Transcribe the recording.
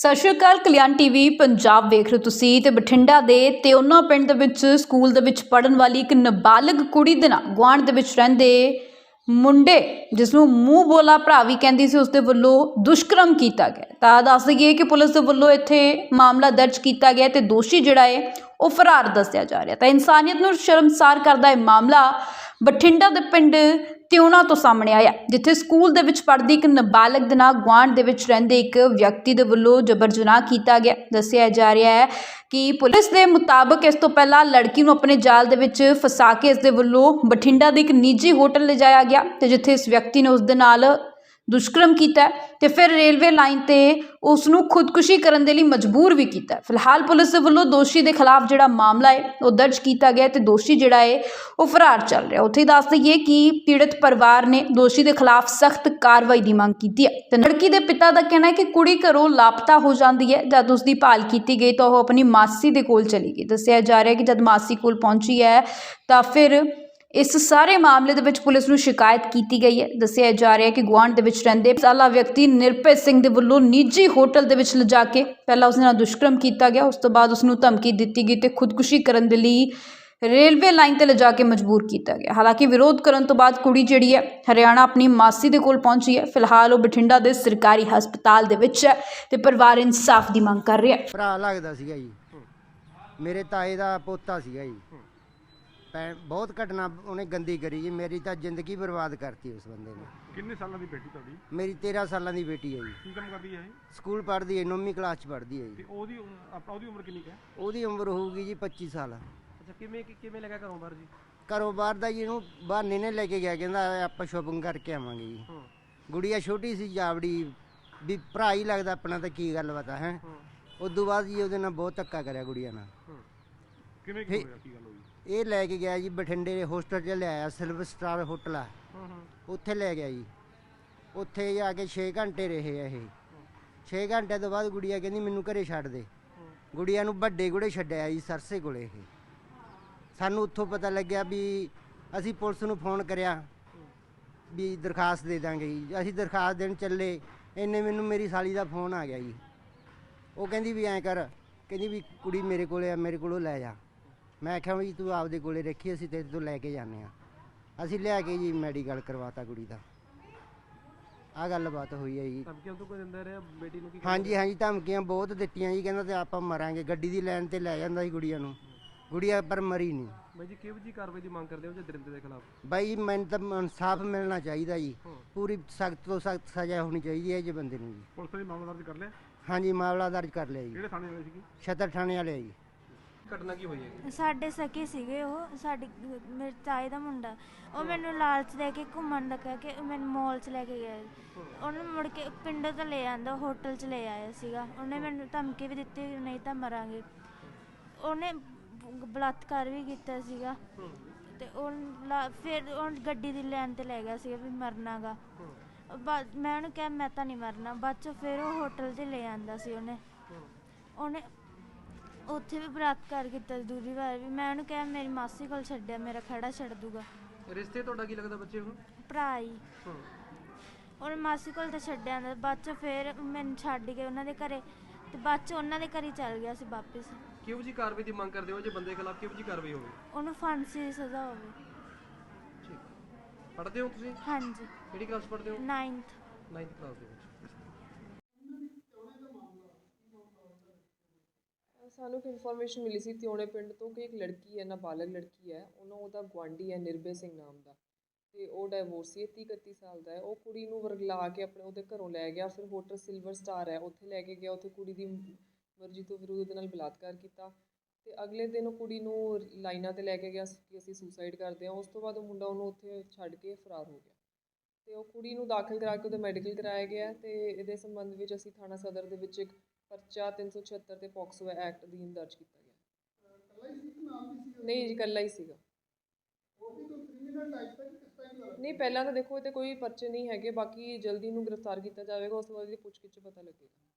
ਸਤਿ ਸ਼੍ਰੀ ਅਕਾਲ, ਕਲਿਆਣ ਟੀਵੀ, ਪੰਜਾਬ ਵੇਖ ਰਹੇ ਹੋ ਤੁਸੀਂ ਤੇ ਬਠਿੰਡਾ ਦੇ ਤੇ ਉਹਨਾਂ ਪਿੰਡ ਦੇ ਵਿੱਚ, ਸਕੂਲ ਦੇ ਵਿੱਚ ਪੜਨ ਵਾਲੀ ਇੱਕ ਨਾਬਾਲਗ ਕੁੜੀ ਦੇ ਨਾਲ ਗੁਆਂਢ ਦੇ ਵਿੱਚ ਰਹਿੰਦੇ ਮੁੰਡੇ, ਜਿਸ ਨੂੰ ਮੂੰਹ ਬੋਲਾ ਭਰਾ ਵੀ ਕਹਿੰਦੀ ਸੀ ਉਸ ਦੇ ਵੱਲੋਂ ਦੁਸ਼ਕਰਮ ਕੀਤਾ ਗਿਆ। ਤਾਂ ਦੱਸ ਦਈਏ ਕਿ ਪੁਲਿਸ ਦੇ ਵੱਲੋਂ ਇੱਥੇ ਮਾਮਲਾ ਦਰਜ ਕੀਤਾ ਗਿਆ ਤੇ ਦੋਸ਼ੀ ਜਿਹੜਾ ਹੈ, ਉਹ ਫਰਾਰ ਦੱਸਿਆ ਜਾ ਰਿਹਾ। ਤਾਂ ਇਨਸਾਨੀਅਤ ਨੂੰ ਸ਼ਰਮਸਾਰ ਕਰਦਾ ਇਹ ਮਾਮਲਾ ਬਠਿੰਡਾ ਦੇ ਪਿੰਡ ਤਿਉਣਾ ਤੋਂ ਸਾਹਮਣੇ ਆਇਆ। ਜਿੱਥੇ ਸਕੂਲ ਦੇ ਵਿੱਚ ਪੜ੍ਹਦੀ ਇੱਕ ਨਾਬਾਲਗ ਦੇ ਨਾਲ ਗੁਆਂਢ ਦੇ ਵਿੱਚ ਰਹਿੰਦੇ ਇੱਕ ਵਿਅਕਤੀ ਦੇ ਵੱਲੋਂ ਜਬਰ ਜਨਾਹ ਕੀਤਾ ਗਿਆ। ਦੱਸਿਆ ਜਾ ਰਿਹਾ ਹੈ ਕਿ ਪੁਲਿਸ ਦੇ ਮੁਤਾਬਕ ਇਸ ਤੋਂ ਪਹਿਲਾਂ ਲੜਕੀ ਨੂੰ ਆਪਣੇ ਜਾਲ ਦੇ ਵਿੱਚ ਫਸਾ ਕੇ ਇਸ ਦੇ ਵੱਲੋਂ ਬਠਿੰਡਾ ਦੇ ਇੱਕ ਨਿੱਜੀ ਹੋਟਲ ਲਿਜਾਇਆ ਗਿਆ ਤੇ ਜਿੱਥੇ ਇਸ ਵਿਅਕਤੀ ਨੇ ਉਸ ਦੇ ਨਾਲ ਦੁਸ਼ਕਰਮ ਕੀਤਾ ਹੈ ਤੇ ਫਿਰ ਰੇਲਵੇ ਲਾਈਨ ਤੇ ਉਸ ਨੂੰ ਖੁਦਕੁਸ਼ੀ ਕਰਨ ਦੇ ਲਈ ਮਜਬੂਰ ਵੀ ਕੀਤਾ ਫਿਲਹਾਲ ਪੁਲਿਸ ਦੇ ਵੱਲੋਂ ਦੋਸ਼ੀ ਦੇ ਖਿਲਾਫ ਜਿਹੜਾ ਮਾਮਲਾ ਹੈ, ਉਹ ਦਰਜ ਕੀਤਾ ਗਿਆ ਹੈ ਤੇ ਦੋਸ਼ੀ ਜਿਹੜਾ ਹੈ, ਉਹ ਫਰਾਰ ਚੱਲ ਰਿਹਾ ਉੱਥੇ ਹੀ ਦੱਸ ਦਈਏ ਕਿ ਪੀੜਤ ਪਰਿਵਾਰ ਨੇ ਦੋਸ਼ੀ ਦੇ ਖਿਲਾਫ ਸਖਤ ਕਾਰਵਾਈ ਦੀ ਮੰਗ ਕੀਤੀ ਹੈ। ਤੇ ਲੜਕੀ ਦੇ ਪਿਤਾ ਦਾ ਕਹਿਣਾ ਹੈ ਕਿ ਕੁੜੀ ਘਰੋਂ ਲਾਪਤਾ ਹੋ ਜਾਂਦੀ ਹੈ। ਜਦ ਉਸ ਦੀ ਭਾਲ ਕੀਤੀ ਗਈ ਤਾਂ ਉਹ ਆਪਣੀ ਮਾਸੀ ਦੇ ਕੋਲ ਚਲੀ ਗਈ। ਦੱਸਿਆ ਜਾ ਰਿਹਾ ਹੈ ਕਿ ਜਦ ਮਾਸੀ ਕੋਲ ਪਹੁੰਚੀ ਹੈ ਤਾਂ ਫਿਰ ਇਸ ਸਾਰੇ ਮਾਮਲੇ ਦੇ ਵਿੱਚ ਪੁਲਿਸ ਨੂੰ ਸ਼ਿਕਾਇਤ ਕੀਤੀ ਗਈ ਹੈ। ਦੱਸਿਆ ਜਾ ਰਿਹਾ ਹੈ ਕਿ ਗੁਆਂਢ ਦੇ ਵਿੱਚ ਰਹਿੰਦੇ ਸਾਲਾ ਵਿਅਕਤੀ ਨਿਰਭੈ ਸਿੰਘ ਦੇ ਵੱਲੋਂ ਨਿੱਜੀ ਹੋਟਲ ਦੇ ਵਿੱਚ ਲਿਜਾ ਕੇ ਪਹਿਲਾਂ ਉਸ ਨਾਲ ਦੁਸ਼ਕਰਮ ਕੀਤਾ ਗਿਆ। ਉਸ ਤੋਂ ਬਾਅਦ ਉਸ ਨੂੰ ਧਮਕੀ ਦਿੱਤੀ ਗਈ ਤੇ ਖੁਦਕੁਸ਼ੀ ਕਰਨ ਦੇ ਲਈ ਰੇਲਵੇ ਲਾਈਨ ਤੇ ਲਿਜਾ ਕੇ ਮਜਬੂਰ ਕੀਤਾ ਗਿਆ। ਹਾਲਾਂਕਿ ਵਿਰੋਧ ਕਰਨ ਤੋਂ ਬਾਅਦ ਕੁੜੀ ਜਿਹੜੀ ਹੈ, ਹਰਿਆਣਾ ਆਪਣੀ ਮਾਸੀ ਦੇ ਕੋਲ ਪਹੁੰਚੀ ਹੈ। ਫਿਲਹਾਲ ਉਹ ਬਠਿੰਡਾ ਦੇ ਸਰਕਾਰੀ ਹਸਪਤਾਲ ਦੇ ਵਿੱਚ ਹੈ ਤੇ ਪਰਿਵਾਰ ਇਨਸਾਫ ਦੀ ਮੰਗ ਕਰ ਰਿਹਾ ਹੈ। ਭਰਾ ਲੱਗਦਾ ਸੀਗਾ ਜੀ। ਮੇਰੇ ਤਾਏ ਦਾ ਪੋਤਾ ਸੀਗਾ ਜੀ। ਭੈਣ ਬਹੁਤ ਘਟਨਾ ਉਹਨੇ ਗੰਦੀ ਕਰੀ ਜੀ ਮੇਰੀ ਤਾਂ ਜ਼ਿੰਦਗੀ ਬਰਬਾਦ ਕਰਤੀ ਉਸ ਬੰਦੇ ਨੇ। ਕਿੰਨੇ ਸਾਲਾਂ ਦੀ ਬੇਟੀ ਤੁਹਾਡੀ? ਮੇਰੀ 13 ਸਾਲਾਂ ਦੀ ਬੇਟੀ ਹੈ ਜੀ। ਕੀ ਕੰਮ ਕਰਦੀ ਹੈ ਇਹ? ਸਕੂਲ ਪੜ੍ਹਦੀ ਹੈ 9ਵੀਂ ਕਲਾਸ ਚ ਪੜ੍ਹਦੀ ਹੈ ਤੇ ਜੀ ਉਹਦੀ ਉਮ- ਆਪਣਾ ਉਹਦੀ ਉਮਰ ਕਿੰਨੀ ਕੁ ਹੈ? ਉਹਦੀ ਉਮਰ ਹੋਊਗੀ ਜੀ 25 ਸਾਲ। ਅੱਛਾ ਕਿਵੇਂ ਕਿ- ਕਿਵੇਂ ਲੱਗਾ ਘਰੋਂ ਬਾਹਰ ਜੀ? ਘਰੋਂ ਬਾਹਰ ਦਾ ਜੀ ਇਹਨੂੰ ਬਹਾਨੇ ਨੇ ਲੈ ਕੇ ਗਿਆ ਕਹਿੰਦਾ ਆਪਾਂ ਸ਼ੋਪਿੰਗ ਕਰਕੇ ਆਵਾਂਗੇ ਜੀ। ਹੂੰ। ਗੁੜੀਆ ਛੋਟੀ ਸੀ ਜਾਵੜੀ ਵੀ ਭਰਾ ਹੀ ਲੱਗਦਾ ਆਪਣਾ ਤਾਂ ਕੀ ਗੱਲ ਬਤਾ ਹੈ। ਹੂੰ। ਉਸ ਤੋਂ ਬਾਅਦ ਜੀ ਉਹਦੇ ਨਾਲ ਬਹੁਤ ਧੱਕਾ ਕਰਿਆ ਗੁੜੀਆ ਨਾਲ। ਹੂੰ। ਕਿਵੇਂ ਕੀ ਫੇ- ਹੋਇਆ ਕੀ ਗੱਲ ਹੋਈ? ਇਹ ਲੈ ਕੇ ਗਿਆ ਜੀ ਬਠਿੰਡੇ ਦੇ ਹੋਸਟਲ 'ਚ ਲਿਆਇਆ ਸਿਲਵਰ ਸਟਾਰ ਹੋਟਲ ਆ। ਹੂੰ ਹੂੰ। ਉੱਥੇ ਲੈ ਗਿਆ ਜੀ। ਉੱਥੇ ਜਾ ਕੇ 6 ਘੰਟੇ ਰਹੇ ਆ ਇਹ। 6 ਘੰਟੇ ਤੋਂ ਬਾਅਦ ਗੁੜੀਆ ਕਹਿੰਦੀ ਮੈਨੂੰ ਘਰੇ ਛੱਡ ਦੇ। ਗੁੜੀਆ ਨੂੰ ਵੱਡੇ ਗੁੜੇ ਛੱਡਿਆ ਜੀ ਸਰਸੇ ਕੋਲੇ ਇਹ। ਸਾਨੂੰ ਉੱਥੋਂ ਪਤਾ ਲੱਗਿਆ ਵੀ ਅਸੀਂ ਪੁਲਿਸ ਨੂੰ ਫੋਨ ਕਰਿਆ ਵੀ ਦਰਖਾਸਤ ਦੇ ਦਾਂਗੇ ਜੀ। ਅਸੀਂ ਦਰਖਾਸਤ ਦੇਣ ਚੱਲੇ ਇੰਨੇ ਮੈਨੂੰ ਮੇਰੀ ਸਾਲੀ ਦਾ ਫੋਨ ਆ ਗਿਆ ਜੀ। ਉਹ ਕਹਿੰਦੀ ਵੀ ਐਂ ਕਰ ਕਹਿੰਦੀ ਵੀ ਕੁੜੀ ਮੇਰੇ ਕੋਲੇ ਆ ਮੇਰੇ ਕੋਲੋਂ ਲੈ ਜਾ। ਮੈਂ ਆਖਿਆ ਵੀ ਤੂੰ ਆਪਦੇ ਕੋਲੇ ਰੱਖੀ ਅਸੀਂ ਤੇਰੇ ਤੋਂ ਲੈ ਕੇ ਜਾਂਦੇ ਆ ਅਸੀਂ ਲਿਆ ਕੇ ਜੀ ਮੈਡੀਕਲ ਕਰਵਾਤਾ ਕੁੜੀ ਦਾ। ਆ ਗੱਲਬਾਤ ਹੋਈ ਹੈ ਜੀ। ਧਮਕੀਆਂ ਤੋਂ ਕੋਈ ਦਿੰਦਾ ਰਿਹਾ ਬੇਟੀ ਨੂੰ ਕੀ ਹਾਂਜੀ ਹਾਂਜੀ ਧਮਕੀਆਂ ਬਹੁਤ ਦਿੱਤੀਆਂ ਜੀ। ਕਹਿੰਦਾ ਤੇ ਆਪਾਂ ਮਰਾਂਗੇ। ਗੱਡੀ ਦੀ ਲਾਈਨ ਤੇ ਲੈ ਜਾਂਦਾ ਸੀ ਗੁੜੀਆ ਨੂੰ। ਗੁੜੀਆ ਪਰ ਮਰੀ ਨਹੀਂ। ਬਾਈ ਜੀ ਕਿਹੋ ਜੀ ਕਾਰਵਾਈ ਦੀ ਮੰਗ ਕਰਦੇ ਹੋ ਜੇ ਦਰਿੰਦੇ ਦੇ ਖਿਲਾਫ? ਬਾਈ ਮੈਨੂੰ ਤਾਂ ਇਨਸਾਫ ਮਿਲਣਾ ਚਾਹੀਦਾ ਜੀ। ਪੂਰੀ ਸਖਤ ਤੋਂ ਸਖਤ ਸਜ਼ਾ ਹੋਣੀ ਚਾਹੀਦੀ ਹੈ ਜੀ ਬੰਦੇ ਨੂੰ ਜੀ। ਪੁਲਿਸ ਨੇ ਮਾਮਲਾ ਦਰਜ ਕਰ ਲਿਆ? ਹਾਂਜੀ ਮਾਮਲਾ ਦਰਜ ਕਰ ਲਿਆ ਜੀ। ਕਿਹੜੇ ਥਾਣੇ ਵਾਲੇ ਸੀਗੀ? ਛਤਰ ਥਾਣੇ ਵਾਲੇ ਜੀ। ਘਟਨਾ ਕੀ ਹੋਈ ਹੈ ਸਾਡੇ ਸਕੇ ਸੀਗੇ ਉਹ, ਸਾਡੇ, ਮੇਰੇ ਤਾਏ ਦਾ ਮੁੰਡਾ। ਉਹ ਮੈਨੂੰ ਲਾਲਚ ਦੇ ਕੇ ਘੁੰਮਣ ਦਾ ਕਹਿ ਕੇ ਮੈਨੂੰ ਮਾਲ 'ਚ ਲੈ ਕੇ ਗਿਆ ਉਹਨੇ ਮੁੜ ਕੇ ਪਿੰਡ ਤੋਂ ਲੈ ਆਂਦਾ ਹੋਟਲ 'ਚ ਲੈ ਆਇਆ ਸੀਗਾ। ਉਹਨੇ ਮੈਨੂੰ ਧਮਕੀ ਵੀ ਦਿੱਤੀ, ਨਹੀਂ ਤਾਂ ਮਰਾਂਗੇ। ਉਹਨੇ ਬਲਾਤਕਾਰ ਵੀ ਕੀਤਾ ਸੀਗਾ। ਤੇ ਉਹ ਫਿਰ ਉਹ ਗੱਡੀ ਦੀ ਲੈਣ ਤੇ ਲੈ ਗਿਆ ਸੀਗਾ ਵੀ ਮਰਨਾਗਾ। ਬਾਅਦ, ਮੈਂ ਉਹਨੂੰ ਕਿਹਾ, ਮੈਂ ਤਾਂ ਨਹੀਂ ਮਰਨਾ। ਬਾਅਦ ਚ ਫਿਰ ਉਹ ਹੋਟਲ 'ਤੇ ਲੈ ਆਂਦਾ ਸੀ ਉਹਨੇ। ਉਹਨੇ ਉੱਥੇ ਵੀ ਬਲਾਤਕਾਰ ਕੀਤਾ ਸੀ ਦੂਜੀ ਵਾਰ ਵੀ। ਮੈਂ ਉਹਨੂੰ ਕਿਹਾ ਮੇਰੀ ਮਾਸੀ ਕੋਲ ਛੱਡਿਆ ਮੇਰਾ ਖੜਾ ਛੱਡ ਦੂਗਾ। ਰਿਸ਼ਤੇ ਤੁਹਾਡਾ ਕੀ ਲੱਗਦਾ ਬੱਚੇ ਨੂੰ? ਭਰਾ ਹੀ। ਹੂੰ। ਉਹਨੇ ਮਾਸੀ ਕੋਲ ਤਾਂ ਛੱਡਿਆ ਆਂਦਾ ਬਾਅਦ ਚ ਫਿਰ ਮੈਨੂੰ ਛੱਡ ਕੇ ਉਹਨਾਂ ਦੇ ਘਰੇ ਤੇ ਬਾਅਦ ਚ ਉਹਨਾਂ ਦੇ ਘਰੇ ਹੀ ਚੱਲ ਗਿਆ ਸੀ ਵਾਪਸ। ਕਿਹੋ ਜੀ ਕਾਰਵਾਈ ਦੀ ਮੰਗ ਕਰਦੇ ਹੋ? ਜੇ ਬੰਦੇ ਖਿਲਾਫ ਕਿਹੋ ਜੀ ਕਾਰਵਾਈ ਹੋਵੇ? ਉਹਨੂੰ ਫਾਂਸੀ ਦੀ ਸਜ਼ਾ ਹੋਵੇ। ਠੀਕ। ਪੜ੍ਹਦੇ ਹੋ ਤੁਸੀਂ? ਹਾਂਜੀ। ਕਿਹੜੀ ਕਲਾਸ ਪੜ੍ਹਦੇ ਹੋ? 9th 9th ਕਲਾਸ ਦੇ ਵਿੱਚ। ਸਾਨੂੰ ਇੱਕ ਇਨਫੋਰਮੇਸ਼ਨ ਮਿਲੀ ਸੀ ਤਿਉਣੇ ਪਿੰਡ ਤੋਂ ਕਿ ਇੱਕ ਲੜਕੀ ਹੈ, ਨਾਬਾਲਗ ਲੜਕੀ ਹੈ, ਉਹਨਾਂ ਉਹਦਾ ਗੁਆਂਢੀ ਹੈ, ਨਿਰਭੈ ਸਿੰਘ ਨਾਮ ਦਾ। ਤੇ ਉਹ ਡਾਈਵੋਰਸੀ ਹੈ 30 31 ਸਾਲ ਦਾ ਹੈ। ਉਹ ਕੁੜੀ ਨੂੰ ਵਰਗਲਾ ਕੇ ਆਪਣੇ ਉਹਦੇ ਘਰੋਂ ਲੈ ਗਿਆ, ਫਿਰ ਹੋਟਲ ਸਿਲਵਰ ਸਟਾਰ ਹੈ, ਉੱਥੇ ਲੈ ਕੇ ਗਿਆ, ਉੱਥੇ ਕੁੜੀ ਦੀ ਮਰਜ਼ੀ ਤੋਂ ਵਿਰੋਧ ਉਹਦੇ ਨਾਲ ਬਲਾਤਕਾਰ ਕੀਤਾ। ਤੇ ਅਗਲੇ ਦਿਨ ਉਹ ਕੁੜੀ ਨੂੰ ਲਾਈਨਾਂ ਤੇ ਲੈ ਕੇ ਗਿਆ ਕਿ ਅਸੀਂ ਸੁਸਾਈਡ ਕਰਦੇ ਹਾਂ। ਉਸ ਤੋਂ ਬਾਅਦ ਉਹ ਮੁੰਡਾ ਉਹਨੂੰ ਉੱਥੇ ਛੱਡ ਕੇ ਫਰਾਰ ਹੋ ਗਿਆ। ਤੇ ਉਹ ਕੁੜੀ ਨੂੰ ਦਾਖਲ ਕਰਾ ਕੇ ਉਹਦਾ ਮੈਡੀਕਲ ਕਰਾਇਆ ਗਿਆ ਹੈ ਇਹਦੇ ਸੰਬੰਧ ਵਿੱਚ ਅਸੀਂ ਥਾਣਾ ਸਦਰ ਦੇ ਵਿੱਚ ਇੱਕ ਪਰਚਾ 376 ਤੇ ਪੋਕਸੋ ਐਕਟ ਅਧੀਨ ਦਰਜ ਕੀਤਾ ਗਿਆ ਨਹੀਂ ਜੀ, ਇਕੱਲਾ ਹੀ ਸੀਗਾ। ਨਹੀਂ, ਪਹਿਲਾਂ ਤਾਂ ਦੇਖੋ, ਇਹ ਤੇ ਕੋਈ ਪਰਚੇ ਨਹੀਂ ਹੈਗੇ, ਬਾਕੀ ਜਲਦੀ ਨੂੰ ਗ੍ਰਿਫਤਾਰ ਕੀਤਾ ਜਾਵੇਗਾ, ਉਸ ਤੋਂ ਬਾਅਦ ਇਹਦੀ ਪੁੱਛਗਿੱਛ ਪਤਾ ਲੱਗੇਗਾ।